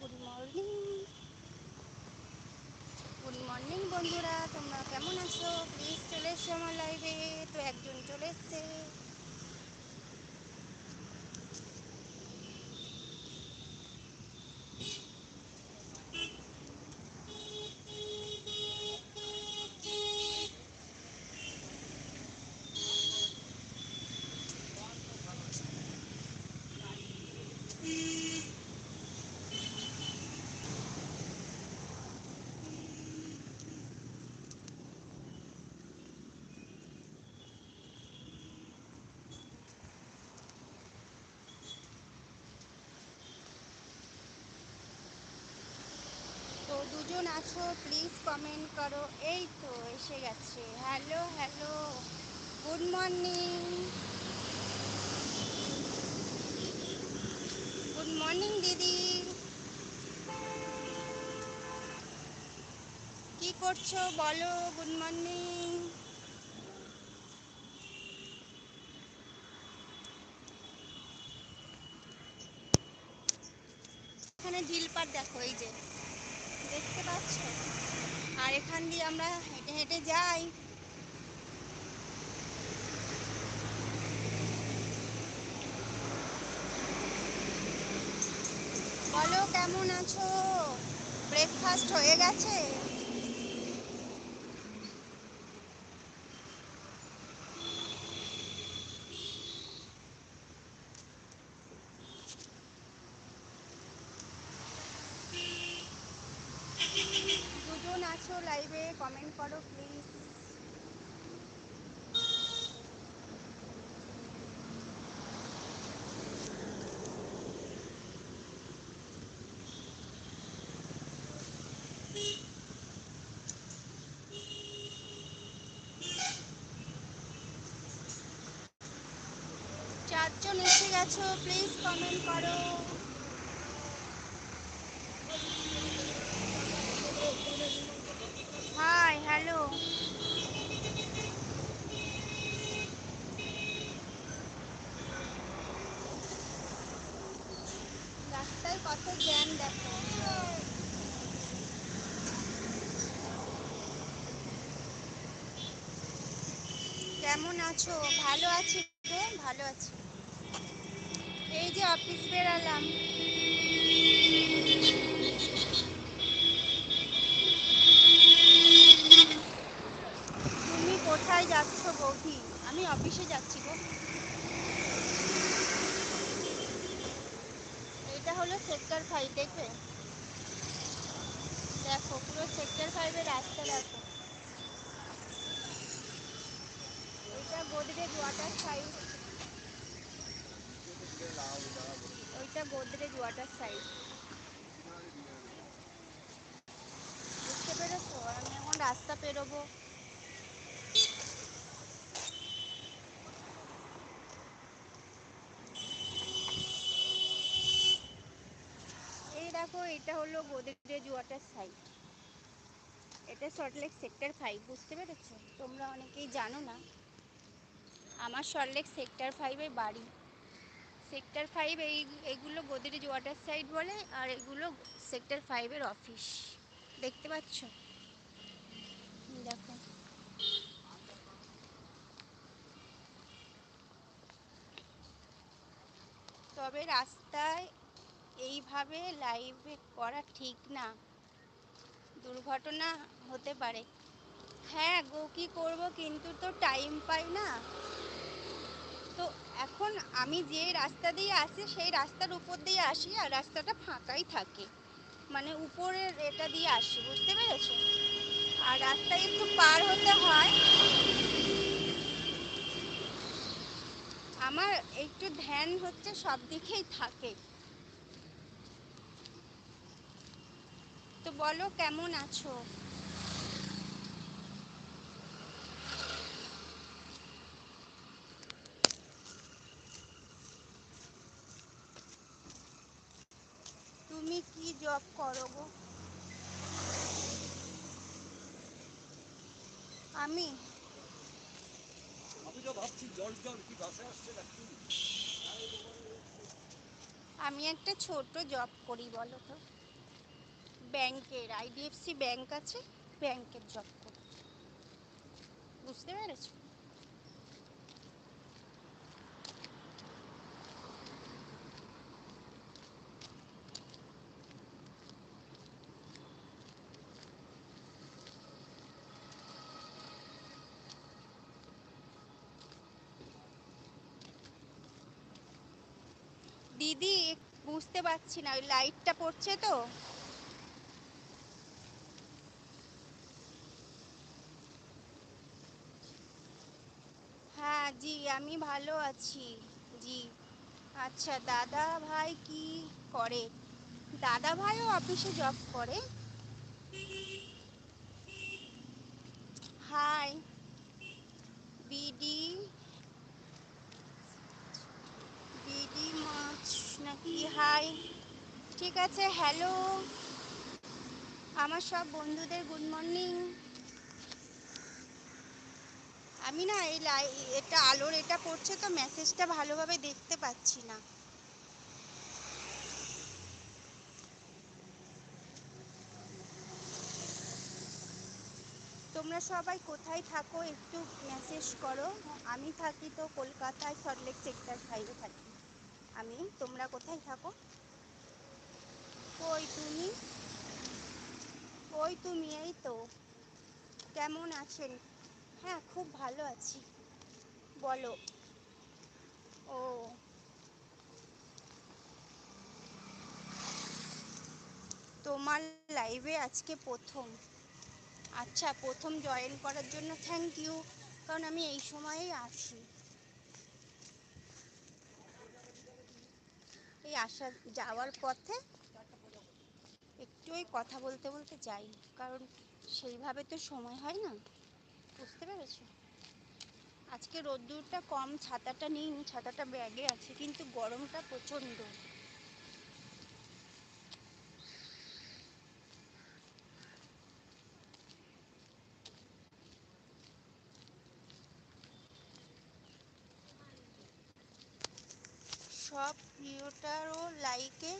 Good morning. Good morning বন্ধুরা, তোমরা কেমন আছো? প্লিজ চলে এসো আমার লাইভে তো একজন চলে এসছে। তো দুজন আছো? প্লিজ কমেন্ট করো। এই তো, এসে গেছে। Hello hello good morning good morning দিদি। কি করছ? বলো গুড মর্নিং এখানে ঝিলপাট দেখো, এই যে। দেখতে পাচ্ছ আর এখান দিয়ে আমরা হেঁটে হেঁটে যাই। বলো, কেমন আছো? ব্রেকফাস্ট হয়ে গেছে? আছো লাইভে কমেন্ট করো প্লিজ চারজন এসে গেছো প্লিজ কমেন্ট করো হাই হ্যালো রাস্তায় কত জ্যাম দেখো। কেমন আছো? ভালো আছি গো ভালো আছি। এই যে অফিস বেরালাম। তুমি কোথায় যাচ্ছ বৌদি আমি অফিসে যাচ্ছি গো এটা হলো সেক্টর ফাইভ দেখবে? দেখো, পুরো সেক্টর ফাইভের রাস্তা দেখো। ওইটা গোদরেজ ওয়াটার সাইড ওইটা গোদরেজ ওয়াটার সাইড বুঝতে পেরেছ? আমি এখন রাস্তা পেরোবো এই দেখো এটা হলো গোদরেজ ওয়াটার সাইড এটা সল্টলেক সেক্টর ফাইভ বুঝতে পেরেছ? তোমরা অনেকেই জানো না, আমার সল্টলেক সেক্টর ফাইভে বাড়ি। সেক্টর ফাইভ এই এইগুলো গোদরেজ ওয়াটার সাইড বলে, আর এগুলো সেক্টর ফাইভের অফিস দেখতে পাচ্ছ? দেখো। তবে রাস্তায় এইভাবে লাইভে করা ঠিক না। দুর্ঘটনা হতে পারে। হ্যাঁ গো, কি করব কিন্তু তো টাইম পাই না। তো এখন আমি যে রাস্তা দিয়ে আসি, সেই রাস্তার উপর দিয়ে আসি আর রাস্তাটা ফাঁকাই থাকে। মানে উপরের এটা দিয়ে আসি, বুঝতে পেরেছ? আর রাস্তায় একটু পার হতে হয়। আমার একটু ধ্যান হচ্ছে সব দিকেই থাকে। বলো কেমন আছো? তুমি কি জব করো গো? আমি? আমি তো ভাবছি জল জল কি বাসে আসছে নাকি আমি একটা ছোট জব করি বলো তো। ব্যাংকের আইডিএফসি ব্যাংক আছে, ব্যাংকের জব করি। বুঝতে পেরেছ? দিদি, বুঝতে পারছি না, ওই লাইটটা পড়ছে তো হ্যাঁ জি আমি ভালো আছি। জি। আচ্ছা দাদা ভাই কি করে? দাদা ভাইও অফিসে জব করে। হাই বিডি বিডি মাছ নাকি? হাই ঠিক আছে হ্যালো আমার সব বন্ধুদের গুড মর্নিং আমি না এই লাই, এটা আলোর, এটা পড়ছে তো মেসেজটা ভালোভাবে দেখতে পাচ্ছি না। তোমরা সবাই কোথায় থাকো একটু মেসেজ করো। আমি থাকি তো কলকাতায় সল্টলেক সেক্টর ফাইভে থাকি। আমি, তোমরা কোথায় থাকো? কই তুমি, ওই তুমি, এই তো। কেমন আছেন? হ্যাঁ খুব ভালো আছি। বলো। ও। তোমার লাইভে আজকে প্রথম। আচ্ছা প্রথম জয়েন করার জন্য থ্যাংক ইউ কারণ আমি এই সময়েই আসি এই আসা, যাওয়ার পথে একটু ওই কথা বলতে বলতে যাই, কারণ সেইভাবে তো সময় হয় না। বুঝতে পেরেছ। আজকে রোদ্দুরটা কম, ছাতাটা নিইনি ছাতাটা ব্যাগে আছে, কিন্তু গরমটা প্রচণ্ড। সব ভিডিওটারও লাইকে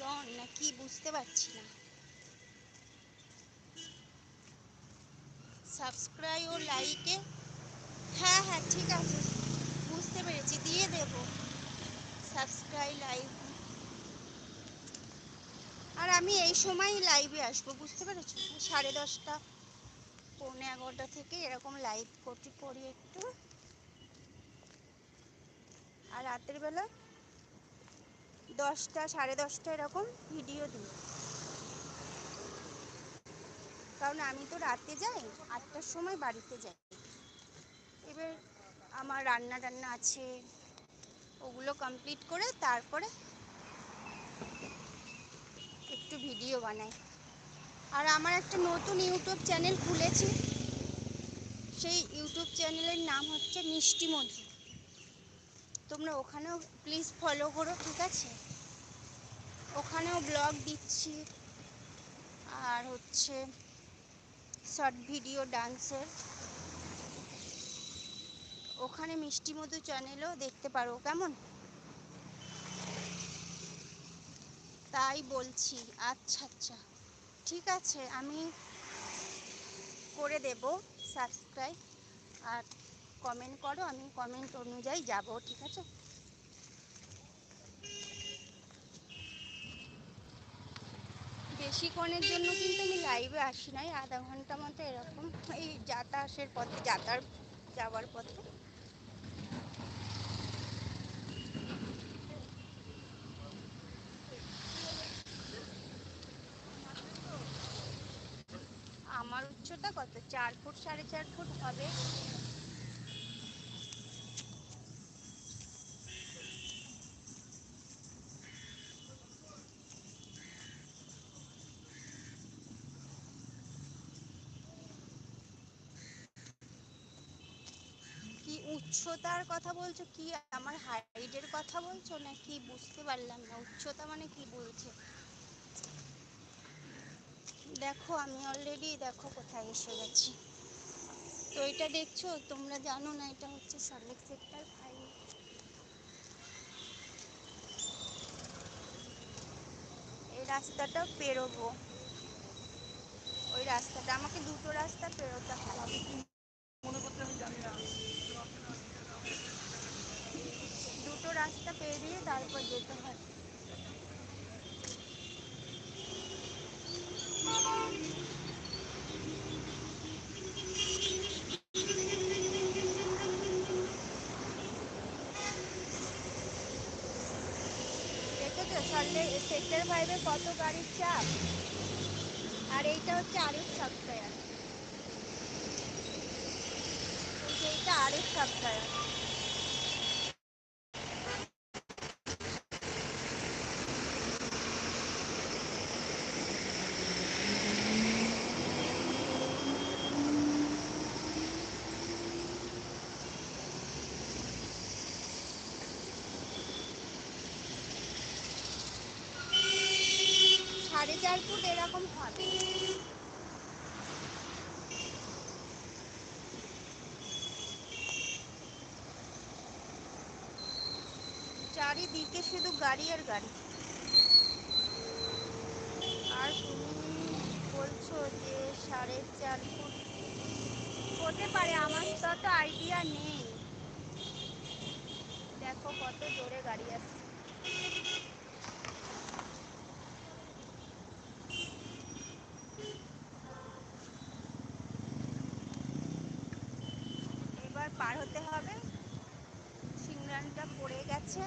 ডন, না কি বুঝতে পারছি না। সাবস্ক্রাইব ও লাইকে হ্যাঁ হ্যাঁ ঠিক আছে। বুঝতে পেরেছি, দিয়ে দেব। সাবস্ক্রাইব লাইক আর আমি এই সময় লাইভে আসব, বুঝতে পেরেছি? সাড়ে দশটা, পৌনে এগারোটা থেকে এরকম লাইভ করতে করি একটু। আর রাতের বেলা দশটা, সাড়ে দশটা এরকম ভিডিও দিই। কারণ আমি তো রাতে যাই, আটটার সময় বাড়িতে যাই। এবার আমার রান্না টান্না আছে, ওগুলো কমপ্লিট করে তারপরে একটু ভিডিও বানাই। আর আমার একটা নতুন ইউটিউব চ্যানেল খুলেছি, সেই ইউটিউব চ্যানেলের নাম হচ্ছে মিষ্টি মধু। তোমরা ওখানেও প্লিজ ফলো করো, ঠিক আছে? ওখানেও ব্লগ দিচ্ছি। আর হচ্ছে শর্ট ভিডিও ডান্সের। ওখানে মিষ্টি মধু চ্যানেলও দেখতে পারো, কেমন? তাই বলছি আচ্ছা আচ্ছা। ঠিক আছে, আমি করে দেব সাবস্ক্রাইব। আর কমেন্ট করো, আমি কমেন্ট অনুযায়ী যাব, ঠিক আছে? বেশিক্ষণের জন্য কিন্তু আমি লাইভে আসি নাই, আধা ঘণ্টা মতো এরকম এই যাতায়াতের পথে, যাতায়াত যাওয়ার পথে। আমার উচ্চতা কত? চার ফুট, সাড়ে চার ফুট হবে কি উচ্চতার কথা বলছো কি? আমার হাইটের কথা বলছো না কি বুঝতে পারলাম না। উচ্চতা মানে কি বলছো? দেখো, আমি অলরেডি দেখো কোথায় এসে গেছি। তো এটা দেখছ? তোমরা জানো না, এটা হচ্ছে সল্লেক সেক্টর ফাইভ এই রাস্তাটা পেরোবো। ওই রাস্তাটা, আমাকে দুটো রাস্তা পেরোতে হয় আমি কি মনে করতে আমি জানি না দুটো রাস্তা পেরিয়ে তারপর যেতে হয় দেখেছ সল্লে সেক্টর ফাইভে কত গাড়ির চাপ আর এইটা হচ্ছে আরেক সফটওয়্যার এইটা আরেক সফটওয়্যার ফুট এরকম হবে চারিদিকে শুধু গাড়ি আর গাড়ি। আর তুমি বলছো যে সাড়ে চার ফুট। হতে পারে, আমার তো অত আইডিয়া নেই। দেখো কত জোরে গাড়ি আসছে এবার পার হতে হবে সিগন্যালটা পড়ে গেছে।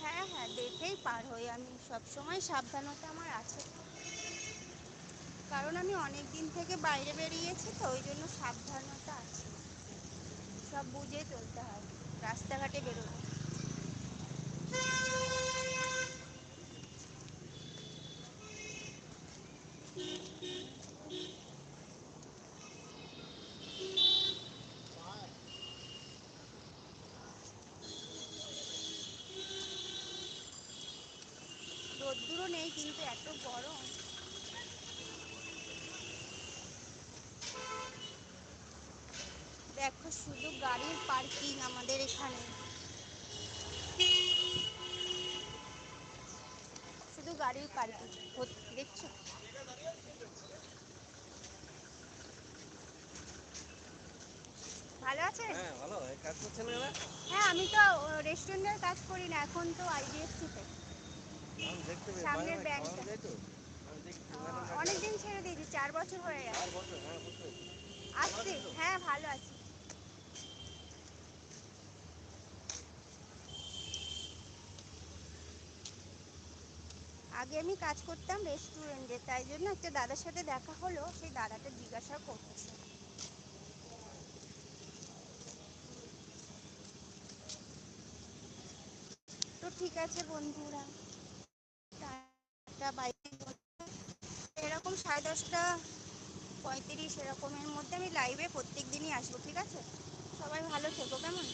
হ্যাঁ হ্যাঁ দেখেই পার হই আমি। সবসময় সাবধানতা আমার আছে। কারণ আমি অনেক দিন থেকে বাইরে বেরিয়েছি তো, ওই জন্য সাবধানতা আছে। সব বুঝে চলতে হয়। রাস্তাঘাটে বেরোলে রোদ্দুরও নেই কিন্তু এত গরম। দেখো শুধু গাড়ির পার্কিং আমাদের এখানে শুধু গাড়ির পার্কিং দেখছ? ভালো আছে? হ্যাঁ ভালো। কাজ করছেন এরা? হ্যাঁ আমি তো রেস্টুরেন্টের কাজ করি না এখন তো দেখতে পেয়ে সামনের ব্যাংকটা। খাওয়ানো যায় তো? আমি দেখি অনেক দিন ছেড়ে দিয়েছি চার বছর হয়ে গেছে। হ্যাঁ। আসছি হ্যাঁ ভালো আছি। আগে আমি কাজ করতাম রেস্টুরেন্টে তাই জন্য একটা দাদার সাথে দেখা হলো, সেই দাদাটা জিজ্ঞাসা করছে। তো ঠিক আছে বন্ধুরা এরকম সাড়ে দশটা পঁয়ত্রিশ এরকমের মধ্যে আমি লাইভে প্রত্যেক দিনই আসব, ঠিক আছে? সবাই ভালো থেকো, কেমন?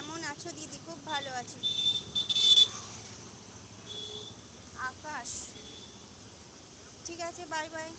কেমন আছো দিদি? খুব ভালো আছি। আকাশ। ঠিক আছে বাই বাই